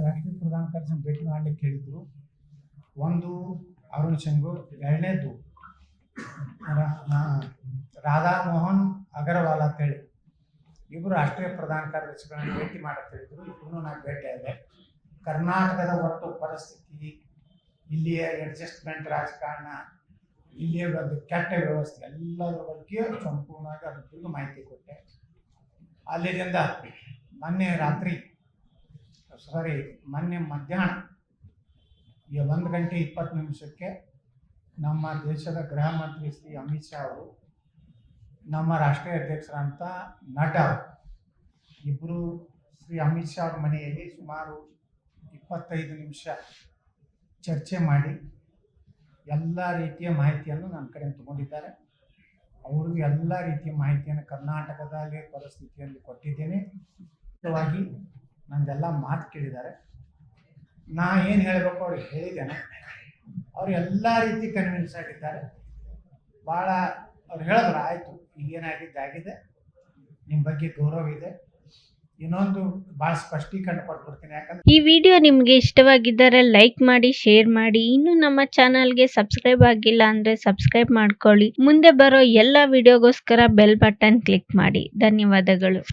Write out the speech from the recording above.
ರಾಷ್ಟ್ರೀಯ ಪ್ರಧಾನ ಕಾರ್ಯದರ್ಶಿ ಭೇಟಿ ಮಾಡ್ಲಿಕ್ಕೆ ಹೇಳಿದ್ರು ಒಂದು ಅರುಣ್ ಸಿಂಗು ಎರಡನೇದು ರಾಧಾ ಮೋಹನ್ ಅಗರ್ವಾಲ್ ಅಂತೇಳಿ ಇಬ್ಬರು ರಾಷ್ಟ್ರೀಯ ಪ್ರಧಾನ ಕಾರ್ಯದರ್ಶಿಗಳನ್ನು ಭೇಟಿ ಮಾಡಕ್ಕೆ ಹೇಳಿದ್ರು. ಇಬ್ಬರು ನಾನು ಭೇಟಿ ಕರ್ನಾಟಕದ ಒಟ್ಟು ಪರಿಸ್ಥಿತಿ, ಇಲ್ಲಿಯ ಅಡ್ಜಸ್ಟ್ಮೆಂಟ್ ರಾಜಕಾರಣ, ಇಲ್ಲಿಯ ಒಂದು ಕೆಟ್ಟ ವ್ಯವಸ್ಥೆ, ಎಲ್ಲದರ ಬಗ್ಗೆ ಸಂಪೂರ್ಣವಾಗಿ ಅದ್ರ ಮಾಹಿತಿ ಕೊಟ್ಟೆ. ಅಲ್ಲಿಂದ ಮೊನ್ನೆ ರಾತ್ರಿ ಸಾರಿ, ಮೊನ್ನೆ ಮಧ್ಯಾಹ್ನ ಈ ಒಂದು ಗಂಟೆ ಇಪ್ಪತ್ತು ನಿಮಿಷಕ್ಕೆ ನಮ್ಮ ದೇಶದ ಗೃಹ ಮಂತ್ರಿ ಶ್ರೀ ಅಮಿತ್ ಶಾ ಅವರು, ನಮ್ಮ ರಾಷ್ಟ್ರೀಯ ಅಧ್ಯಕ್ಷರಂತ ನಟ ಇಬ್ಬರು ಶ್ರೀ ಅಮಿತ್ ಶಾ ಅವ್ರ ಮನೆಯಲ್ಲಿ ಸುಮಾರು ಇಪ್ಪತ್ತೈದು ನಿಮಿಷ ಚರ್ಚೆ ಮಾಡಿ ಎಲ್ಲ ರೀತಿಯ ಮಾಹಿತಿಯನ್ನು ನನ್ನ ಕಡೆ ತಗೊಂಡಿದ್ದಾರೆ. ಅವ್ರಿಗೂ ಎಲ್ಲ ರೀತಿಯ ಮಾಹಿತಿಯನ್ನು ಕರ್ನಾಟಕದಲ್ಲಿ ಪರಿಸ್ಥಿತಿಯಲ್ಲಿ ಕೊಟ್ಟಿದ್ದೇನೆ. ಮುಖ್ಯವಾಗಿ ನಂದೆಲ್ಲ ಮಾತು ಕೇಳಿದ್ದಾರೆ ನಾ ಏನು ಹೇಳಬೇಕು ಅವ್ರಿಗೆ ಹೇಳಿದ್ದೇನೆ. ಅವ್ರು ಎಲ್ಲ ರೀತಿ ಕನ್ವಿನ್ಸ್ ಆಗಿದ್ದಾರೆ. ಭಾಳ ಅವ್ರು ಹೇಳಿದ್ರು, ಆಯಿತು ಈಗೇನಾಗಿದ್ದು ಆಗಿದೆ. ನಿಮ್ಮ ಬಗ್ಗೆ ಗೌರವ ಇದೆ. ಇನ್ನೊಂದು ಭಾಳ ಸ್ಪಷ್ಟೀಕರಣ ಕೊಟ್ಬಿಡ್ತೀನಿ, ಯಾಕಂದ್ರೆ ಈ ವಿಡಿಯೋ ನಿಮಗೆ ಇಷ್ಟವಾಗಿದ್ದರೆ ಲೈಕ್ ಮಾಡಿ, ಶೇರ್ ಮಾಡಿ. ಇನ್ನು ನಮ್ಮ ಚಾನಲ್ಗೆ ಸಬ್ಸ್ಕ್ರೈಬ್ ಆಗಿಲ್ಲ ಅಂದರೆ ಸಬ್ಸ್ಕ್ರೈಬ್ ಮಾಡ್ಕೊಳ್ಳಿ. ಮುಂದೆ ಬರೋ ಎಲ್ಲ ವಿಡಿಯೋಗೋಸ್ಕರ ಬೆಲ್ ಬಟನ್ ಕ್ಲಿಕ್ ಮಾಡಿ. ಧನ್ಯವಾದಗಳು.